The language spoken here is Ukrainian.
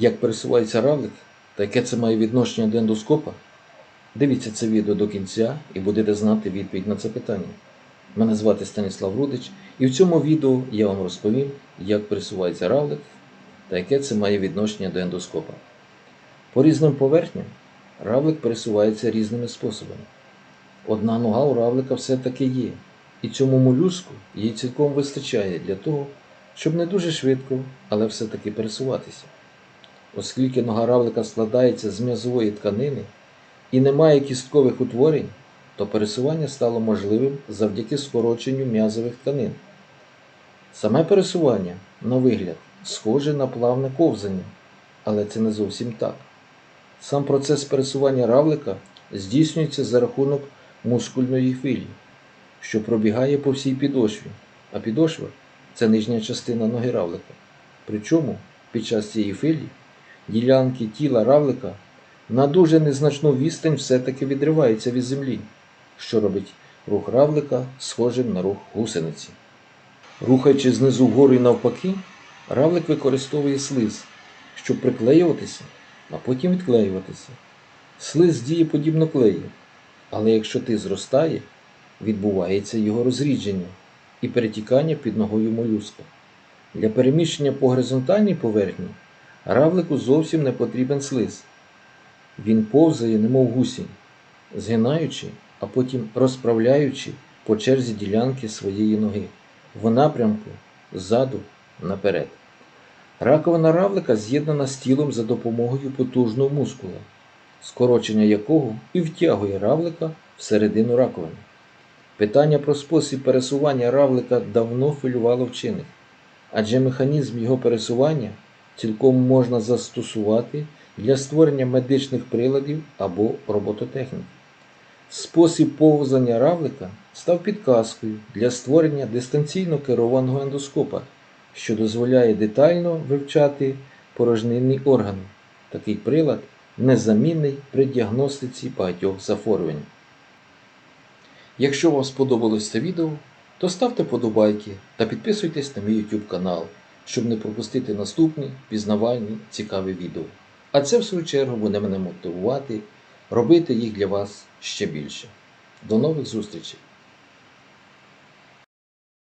Як пересувається равлик та яке це має відношення до ендоскопа? Дивіться це відео до кінця і будете знати відповідь на це питання. Мене звати Станіслав Рудич, і в цьому відео я вам розповім, як пересувається равлик та яке це має відношення до ендоскопа. По різним поверхням равлик пересувається різними способами. Одна нога у равлика все-таки є, і цьому молюску їй цілком вистачає для того, щоб не дуже швидко, але все-таки пересуватися. Оскільки нога равлика складається з м'язової тканини і не має кісткових утворень, то пересування стало можливим завдяки скороченню м'язових тканин. Саме пересування, на вигляд, схоже на плавне ковзання, але це не зовсім так. Сам процес пересування равлика здійснюється за рахунок мускульної хвилі, що пробігає по всій підошві, а підошва це нижня частина ноги равлика. Причому під час цієї хвилі ділянки тіла равлика на дуже незначну відстань все-таки відриваються від землі, що робить рух равлика схожим на рух гусениці. Рухаючи знизу вгору і навпаки, равлик використовує слиз, щоб приклеюватися, а потім відклеюватися. Слиз діє подібно клею, але якщо ти зростає, відбувається його розрідження і перетікання під ногою молюска. Для переміщення по горизонтальній поверхні равлику зовсім не потрібен слиз. Він повзає, немов гусінь, згинаючи, а потім розправляючи по черзі ділянки своєї ноги в напрямку ззаду наперед. Раковина равлика з'єднана з тілом за допомогою потужного мускула, скорочення якого і втягує равлика всередину раковини. Питання про спосіб пересування равлика давно хвилювало вчених, адже механізм його пересування цілком можна застосувати для створення медичних приладів або робототехніки. Спосіб повзання равлика став підказкою для створення дистанційно керованого ендоскопа, що дозволяє детально вивчати порожнинні органи. Такий прилад незамінний при діагностиці багатьох захворювань. Якщо вам сподобалось це відео, то ставте подобайки та підписуйтесь на мій YouTube канал, щоб не пропустити наступні пізнавальні цікаві відео. А це в свою чергу буде мене мотивувати робити їх для вас ще більше. До нових зустрічей!